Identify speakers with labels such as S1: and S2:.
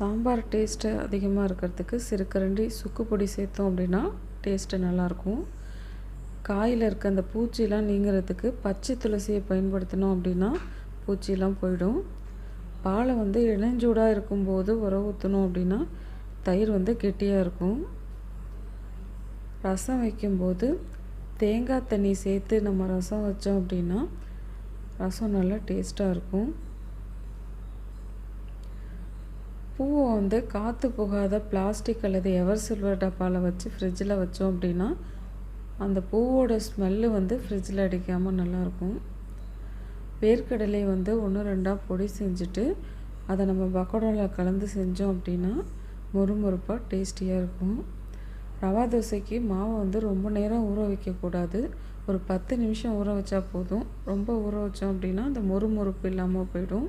S1: Sambar taste அதிகமாக இருக்கிறதுக்கு சிறுக்கரண்டி சுக்கு பொடி சேர்த்தோம் அப்படின்னா டேஸ்ட்டு நல்லாயிருக்கும். காயில் இருக்க அந்த பூச்சிலாம் நீங்கிறதுக்கு பச்சை துளசியை பயன்படுத்தினோம் அப்படின்னா பூச்சிலாம் போயிடும். பாலை வந்து இளஞ்சூடாக இருக்கும்போது உர ஊற்றணும் அப்படின்னா தயிர் வந்து கெட்டியாக இருக்கும். ரசம் வைக்கும்போது தேங்காய் தண்ணி சேர்த்து நம்ம ரசம் வச்சோம் அப்படின்னா ரசம் நல்லா டேஸ்ட்டாக இருக்கும். பூவை வந்து காற்று போகாத பிளாஸ்டிக் அல்லது எவர் சில்வர் டப்பாவில் வச்சு ஃப்ரிட்ஜில் வச்சோம் அப்படின்னா அந்த பூவோட ஸ்மெல்லு வந்து ஃப்ரிட்ஜில் அடிக்காமல் நல்லாயிருக்கும். வேர்க்கடலை வந்து ஒன்று ரெண்டாக பொடி செஞ்சுட்டு அதை நம்ம பக்கோடாவில் கலந்து செஞ்சோம் அப்படின்னா மொறுமொறுப்பாக டேஸ்டியாக இருக்கும். ரவா தோசைக்கு மாவை வந்து ரொம்ப நேரம் ஊற வைக்கக்கூடாது. ஒரு பத்து நிமிஷம் ஊற வச்சா போதும். ரொம்ப ஊற வச்சோம் அப்படின்னா அந்த மொறுமொறுப்பு இல்லாமல் போயிடும்.